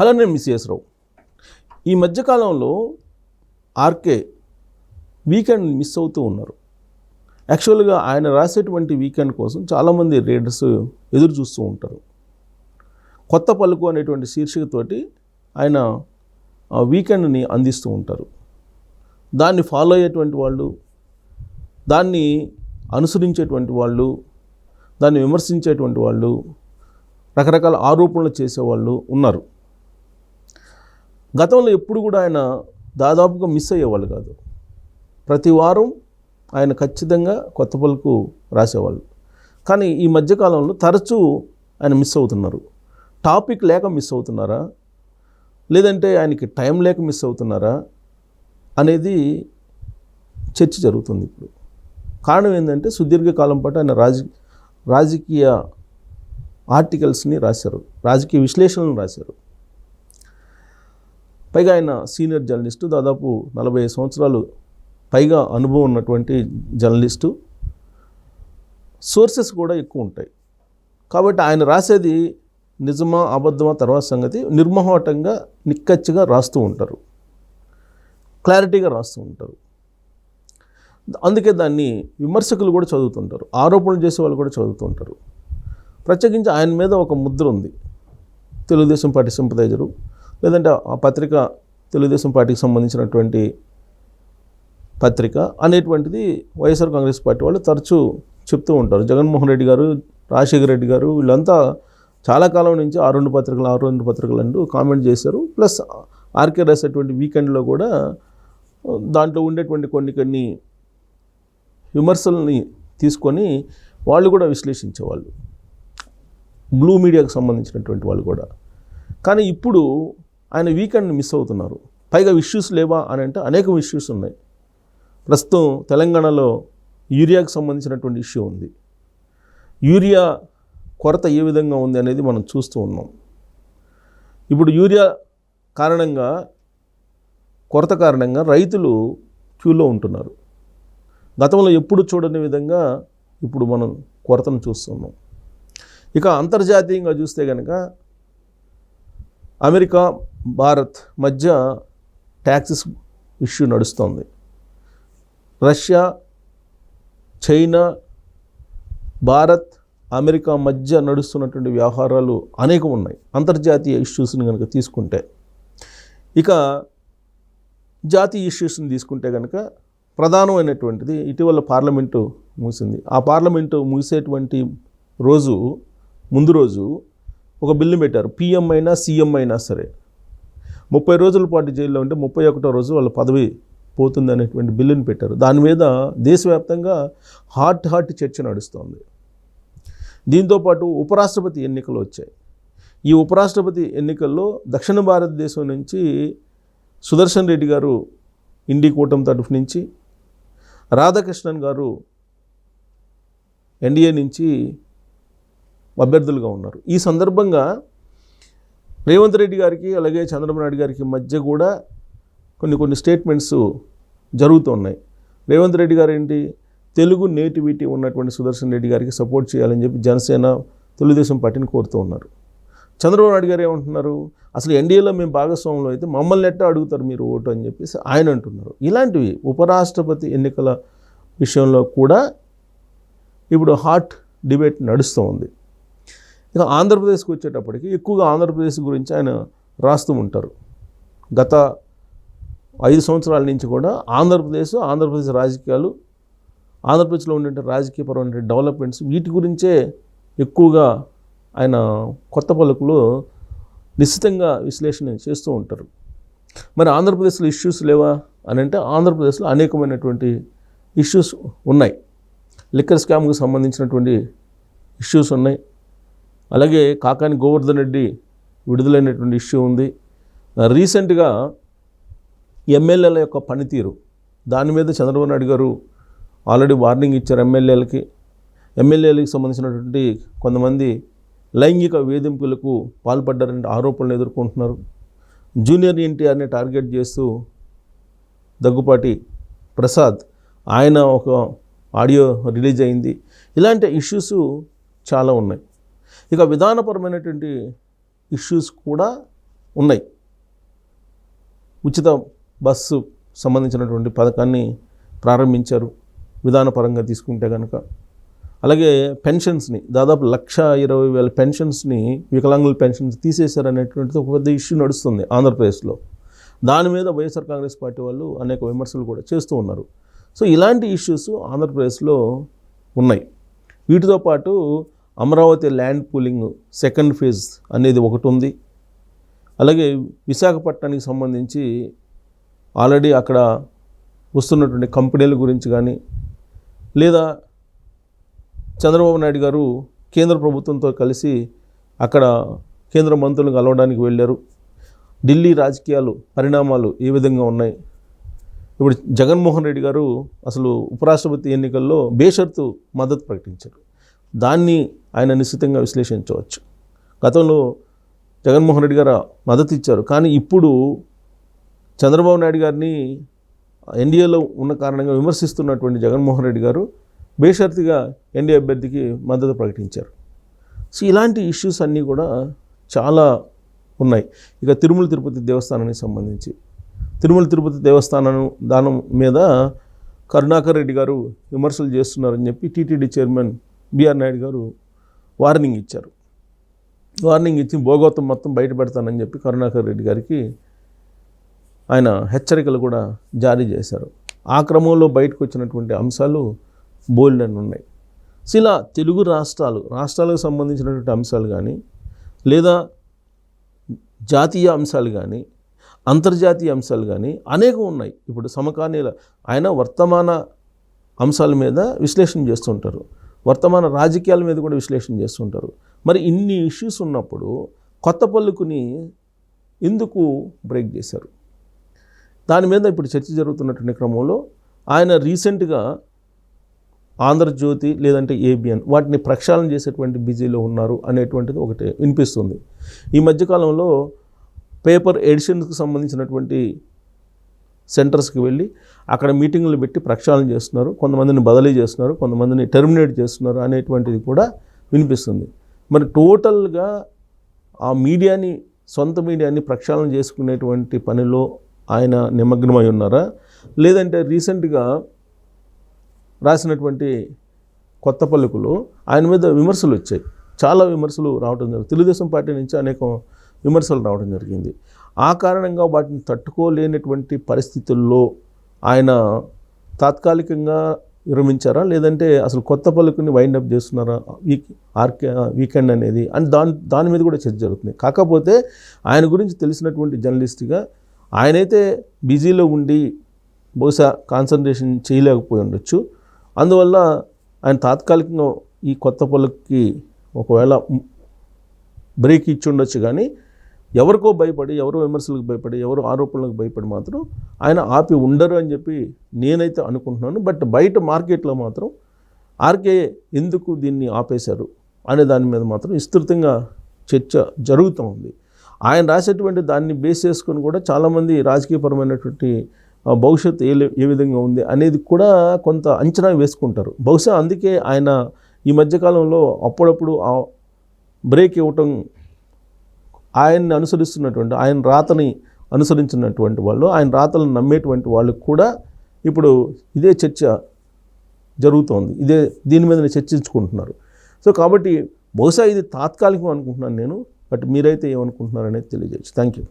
Hello నేను miss రావు. ఈ మధ్యకాలంలో ఆర్కే వీకెండ్ మిస్ అవుతూ ఉన్నారు. యాక్చువల్గా ఆయన రాసేటువంటి వీకెండ్ కోసం చాలామంది రీడర్స్ ఎదురు చూస్తూ ఉంటారు. కొత్త పలుకు అనేటువంటి శీర్షికతోటి ఆయన వీకెండ్ని అందిస్తూ ఉంటారు. దాన్ని ఫాలో అయ్యేటువంటి వాళ్ళు దాన్ని అనుసరించేటువంటి వాళ్ళు దాన్ని విమర్శించేటువంటి వాళ్ళు రకరకాల ఆరోపణలు చేసేవాళ్ళు ఉన్నారు. గతంలో ఎప్పుడు కూడా ఆయన దాదాపుగా మిస్ అయ్యేవాళ్ళు కాదు. ప్రతి వారం ఆయన ఖచ్చితంగా కొత్త పలుకు రాసేవాళ్ళు. కానీ ఈ మధ్యకాలంలో తరచూ ఆయన మిస్ అవుతున్నారు. టాపిక్ లేక మిస్ అవుతున్నారా? లేదంటే ఆయనకి టైం లేక మిస్ అవుతున్నారా? అనేది చర్చ జరుగుతుంది ఇప్పుడు. కారణం ఏంటంటే సుదీర్ఘకాలం పాటు ఆయన రాజ రాజకీయ ఆర్టికల్స్ని రాశారు. రాజకీయ విశ్లేషణలు రాశారు. పైగా ఆయన సీనియర్ జర్నలిస్టు దాదాపు నలభై ఐదు సంవత్సరాలు పైగా అనుభవం ఉన్నటువంటి జర్నలిస్టు. సోర్సెస్ కూడా ఎక్కువ ఉంటాయి. కాబట్టి ఆయన రాసేది నిజమా అబద్ధమా తర్వాత సంగతి నిర్మోహటంగా నిక్కచ్చిగా రాస్తూ ఉంటారు. క్లారిటీగా రాస్తూ ఉంటారు. అందుకే దాన్ని విమర్శకులు కూడా చదువుతుంటారు. ఆరోపణలు చేసే వాళ్ళు కూడా చదువుతుంటారు. ప్రత్యేకించి ఆయన మీద ఒక ముద్ర ఉంది. తెలుగుదేశం పార్టీ సింపదైజరు లేదంటే ఆ పత్రిక తెలుగుదేశం పార్టీకి సంబంధించినటువంటి పత్రిక అనేటువంటిది వైఎస్ఆర్ కాంగ్రెస్ పార్టీ వాళ్ళు తరచూ చెప్తూ ఉంటారు. జగన్మోహన్ రెడ్డి గారు రాజశేఖర రెడ్డి గారు వీళ్ళంతా చాలా కాలం నుంచి ఆ రెండు పత్రికలు ఆ రెండు పత్రికలు అంటూ కామెంట్ చేశారు. ప్లస్ ఆర్కే రాసేటువంటి వీకెండ్లో కూడా దాంట్లో ఉండేటువంటి కొన్ని కొన్ని విమర్శల్ని తీసుకొని వాళ్ళు కూడా విశ్లేషించేవాళ్ళు. బ్లూ మీడియాకు సంబంధించినటువంటి వాళ్ళు కూడా. కానీ ఇప్పుడు ఆయన వీకెండ్ని మిస్ అవుతున్నారు. పైగా ఇష్యూస్ లేవా అని అంటే అనేక ఇష్యూస్ ఉన్నాయి. ప్రస్తుతం తెలంగాణలో యూరియాకు సంబంధించినటువంటి ఇష్యూ ఉంది. యూరియా కొరత ఏ విధంగా ఉంది అనేది మనం చూస్తూ ఉన్నాం. ఇప్పుడు యూరియా కారణంగా కొరత కారణంగా రైతులు క్యూలో ఉంటున్నారు. గతంలో ఎప్పుడు చూడని విధంగా ఇప్పుడు మనం కొరతను చూస్తున్నాం. ఇక అంతర్జాతీయంగా చూస్తే కనుక అమెరికా భారత్ మధ్య ట్యాక్సెస్ ఇష్యూ నడుస్తోంది. రష్యా చైనా భారత్ అమెరికా మధ్య నడుస్తున్నటువంటి వ్యవహారాలు అనేకం ఉన్నాయి. అంతర్జాతీయ ఇష్యూస్ని కనుక తీసుకుంటే. ఇక జాతీయ ఇష్యూస్ని తీసుకుంటే కనుక ప్రధానమైనటువంటిది ఇటీవల పార్లమెంటు ముగిసింది ఆ పార్లమెంటు ముగిసేటువంటి రోజు ముందు రోజు ఒక బిల్లు పెట్టారు. పిఎం అయినా సీఎం అయినా సరే. ముప్పై రోజుల పాటు జైల్లో ఉంటే ముప్పై ఒకటో రోజు వాళ్ళ పదవి పోతుంది అనేటువంటి బిల్లుని పెట్టారు. దాని మీద దేశవ్యాప్తంగా హాట్ హార్ట్ చర్చ నడుస్తోంది. దీంతోపాటు ఉపరాష్ట్రపతి ఎన్నికలు వచ్చాయి. ఈ ఉపరాష్ట్రపతి ఎన్నికల్లో దక్షిణ భారతదేశం నుంచి సుదర్శన్ రెడ్డి గారు ఇండి కూటమి తరఫు నుంచి రాధాకృష్ణన్ గారు ఎన్డీఏ నుంచి అభ్యర్థులుగా ఉన్నారు. ఈ సందర్భంగా రేవంత్ రెడ్డి గారికి అలాగే చంద్రబాబు నాయుడు గారికి మధ్య కూడా కొన్ని కొన్ని స్టేట్మెంట్స్ జరుగుతున్నాయి రేవంత్ రెడ్డి గారు ఏంటి? తెలుగు నేటివిటీ ఉన్నటువంటి సుదర్శన్ రెడ్డి గారికి సపోర్ట్ చేయాలని చెప్పి జనసేన తెలుగుదేశం పార్టీని కోరుతూ ఉన్నారు. చంద్రబాబు నాయుడు గారు ఏమంటున్నారు? అసలు ఎన్డీఏలో మేము భాగస్వాములు అయితే మమ్మల్ని ఎట్టా అడుగుతారు మీరు ఓటు అని చెప్పేసి ఆయన అంటున్నారు. ఇలాంటివి ఉపరాష్ట్రపతి ఎన్నికల విషయంలో కూడా ఇప్పుడు హాట్ డిబేట్ నడుస్తూ ఉంది. ఇక ఆంధ్రప్రదేశ్కి వచ్చేటప్పటికి ఎక్కువగా ఆంధ్రప్రదేశ్ గురించి ఆయన రాస్తూ ఉంటారు. గత ఐదు సంవత్సరాల నుంచి కూడా ఆంధ్రప్రదేశ్ ఆంధ్రప్రదేశ్ రాజకీయాలు ఆంధ్రప్రదేశ్లో ఉండే రాజకీయపరమైన డెవలప్మెంట్స్ వీటి గురించే ఎక్కువగా ఆయన కొత్త పలుకులు నిశ్చితంగా విశ్లేషణ చేస్తూ ఉంటారు. మరి ఆంధ్రప్రదేశ్లో ఇష్యూస్ లేవా అని అంటే ఆంధ్రప్రదేశ్లో అనేకమైనటువంటి ఇష్యూస్ ఉన్నాయి. లిక్కర్ స్కామ్కి సంబంధించినటువంటి ఇష్యూస్ ఉన్నాయి. అలాగే కాకాని గోవర్ధన్ రెడ్డి విడుదలైనటువంటి ఇష్యూ ఉంది. రీసెంట్గా ఎమ్మెల్యేల యొక్క పనితీరు దాని మీద చంద్రబాబు నాయుడు గారు ఆల్రెడీ వార్నింగ్ ఇచ్చారు ఎమ్మెల్యేలకి. ఎమ్మెల్యేలకు సంబంధించినటువంటి కొంతమంది లైంగిక వేధింపులకు పాల్పడ్డారనే ఆరోపణలు ఎదుర్కొంటున్నారు. జూనియర్ ఎన్టీఆర్ని టార్గెట్ చేస్తూ దగ్గుపాటి ప్రసాద్ ఆయన ఒక ఆడియో రిలీజ్ అయింది. ఇలాంటి ఇష్యూస్ చాలా ఉన్నాయి. ఇక విధానపరమైనటువంటి ఇష్యూస్ కూడా ఉన్నాయి. ఉచిత బస్సు సంబంధించినటువంటి పథకాన్ని ప్రారంభించారు. విధానపరంగా తీసుకుంటే కనుక అలాగే పెన్షన్స్ని దాదాపు లక్ష ఇరవై వేల పెన్షన్స్ని వికలాంగుల పెన్షన్స్ తీసేశారనేటువంటిది ఒక పెద్ద ఇష్యూ నడుస్తుంది ఆంధ్రప్రదేశ్లో. దాని మీద వైఎస్ఆర్ కాంగ్రెస్ పార్టీ వాళ్ళు అనేక విమర్శలు కూడా చేస్తూ ఉన్నారు. సో ఇలాంటి ఇష్యూస్ ఆంధ్రప్రదేశ్లో ఉన్నాయి. వీటితో పాటు Amaravati land pooling second phase అనేది ఒకటి ఉంది. అలాగే విశాఖపట్నానికి సంబంధించి ఆల్రెడీ అక్కడ వస్తున్నటువంటి కంపెనీల గురించి కానీ లేదా చంద్రబాబు నాయుడు గారు కేంద్ర ప్రభుత్వంతో కలిసి అక్కడ కేంద్ర మంత్రులను కలవడానికి వెళ్ళారు. ఢిల్లీ రాజకీయాలు పరిణామాలు ఏ విధంగా ఉన్నాయి? ఇప్పుడు జగన్మోహన్ రెడ్డి గారు అసలు ఉపరాష్ట్రపతి ఎన్నికల్లో బేషరతు మద్దతు ప్రకటించారు. దాన్ని ఆయన నిశ్చితంగా విశ్లేషించవచ్చు. గతంలో జగన్మోహన్ రెడ్డి గారు మద్దతు ఇచ్చారు. కానీ ఇప్పుడు చంద్రబాబు నాయుడు గారిని ఎన్డీఏలో ఉన్న కారణంగా విమర్శిస్తున్నటువంటి జగన్మోహన్ రెడ్డి గారు బేషరతుగా ఎన్డీఏ అభ్యర్థికి మద్దతు ప్రకటించారు. సో ఇలాంటి ఇష్యూస్ అన్నీ కూడా చాలా ఉన్నాయి. ఇక తిరుమల తిరుపతి దేవస్థానానికి సంబంధించి. తిరుమల తిరుపతి దేవస్థానం దానం మీద కరుణాకర్ రెడ్డి గారు విమర్శలు చేస్తున్నారని చెప్పి టీటీడీ చైర్మన్ బిఆర్ నాయుడు గారు వార్నింగ్ ఇచ్చారు. వార్నింగ్ ఇచ్చి భోగోతం మొత్తం బయట పెడతానని చెప్పి కరుణాకర్ రెడ్డి గారికి ఆయన హెచ్చరికలు కూడా జారీ చేశారు. ఆ క్రమంలో బయటకు వచ్చినటువంటి అంశాలు బోల్డ్ అని ఉన్నాయి. సో ఇలా తెలుగు రాష్ట్రాలు రాష్ట్రాలకు సంబంధించినటువంటి అంశాలు కానీ లేదా జాతీయ అంశాలు కానీ అంతర్జాతీయ అంశాలు కానీ అనేకం ఉన్నాయి. ఇప్పుడు సమకాలీన ఆయన వర్తమాన అంశాల మీద విశ్లేషణ చేస్తుంటారు. వర్తమాన రాజకీయాల మీద కూడా విశ్లేషణ చేస్తుంటారు. మరి ఇన్ని ఇష్యూస్ ఉన్నప్పుడు కొత్త పల్లుకుని ఎందుకు బ్రేక్ చేశారు? దాని మీద ఇప్పుడు చర్చ జరుగుతున్నటువంటి క్రమంలో ఆయన రీసెంట్గా ఆంధ్రజ్యోతి లేదంటే ఏబిఎన్ వాటిని ప్రక్షాళన చేసేటువంటి బిజీలో ఉన్నారు అనేటువంటిది ఒకటి వినిపిస్తుంది. ఈ మధ్యకాలంలో పేపర్ ఎడిషన్స్కి సంబంధించినటువంటి సెంటర్స్కి వెళ్ళి అక్కడ మీటింగులు పెట్టి ప్రక్షాళన చేస్తున్నారు. కొంతమందిని బదిలీ చేస్తున్నారు. కొంతమందిని టెర్మినేట్ చేస్తున్నారు అనేటువంటిది కూడా వినిపిస్తుంది. మరి టోటల్గా ఆ మీడియాని సొంత మీడియాని ప్రక్షాళన చేసుకునేటువంటి పనిలో ఆయన నిమగ్నమై ఉన్నారా? లేదంటే రీసెంట్గా రాసినటువంటి కొత్త పలుకులు ఆయన మీద విమర్శలు వచ్చాయి. చాలా విమర్శలు రావడం జరిగింది తెలుగుదేశం పార్టీ నుంచి అనేక విమర్శలు రావడం జరిగింది. ఆ కారణంగా వాటిని తట్టుకోలేనటువంటి పరిస్థితుల్లో ఆయన తాత్కాలికంగా విరమించారా? లేదంటే అసలు కొత్త పలుకుని వైండప్ చేస్తున్నారా? వీక్ ఆర్కే వీకెండ్ అనేది? అండ్ దాని దాని మీద కూడా చర్చ జరుగుతుంది. కాకపోతే ఆయన గురించి తెలిసినటువంటి జర్నలిస్ట్గా ఆయనైతే బిజీలో ఉండి బహుశా కాన్సన్ట్రేషన్ చేయలేకపోయి ఉండొచ్చు. అందువల్ల ఆయన తాత్కాలికంగా ఈ కొత్త పలుకి ఒకవేళ బ్రేక్ ఇచ్చి ఉండొచ్చు కానీ ఎవరికో భయపడి ఎవరో విమర్శలకు భయపడి ఎవరో ఆరోపణలకు భయపడి మాత్రం ఆయన ఆపి ఉండరు అని చెప్పి నేనైతే అనుకుంటున్నాను. బట్ బయట మార్కెట్లో మాత్రం ఆర్కే ఎందుకు దీన్ని ఆపేశారు అనే దాని మీద మాత్రం విస్తృతంగా చర్చ జరుగుతూ ఉంది. ఆయన రాసేటువంటి దాన్ని బేస్ చేసుకొని కూడా చాలామంది రాజకీయపరమైనటువంటి భవిష్యత్తు ఏ ఏ విధంగా ఉంది అనేది కూడా కొంత అంచనా వేసుకుంటారు. బహుశా అందుకే ఆయన ఈ మధ్యకాలంలో అప్పుడప్పుడు బ్రేక్ ఇవ్వటం ఆయన్ని అనుసరిస్తున్నటువంటి ఆయన రాతని అనుసరించినటువంటి వాళ్ళు ఆయన రాతలను నమ్మేటువంటి వాళ్ళకు కూడా ఇప్పుడు ఇదే చర్చ జరుగుతోంది. ఇదే దీని మీద చర్చించుకుంటున్నారు. సో కాబట్టి బహుశా ఇది తాత్కాలికం అనుకుంటున్నాను నేను బట్ మీరైతే ఏమనుకుంటున్నారనేది తెలియజేయచ్చు. Thank you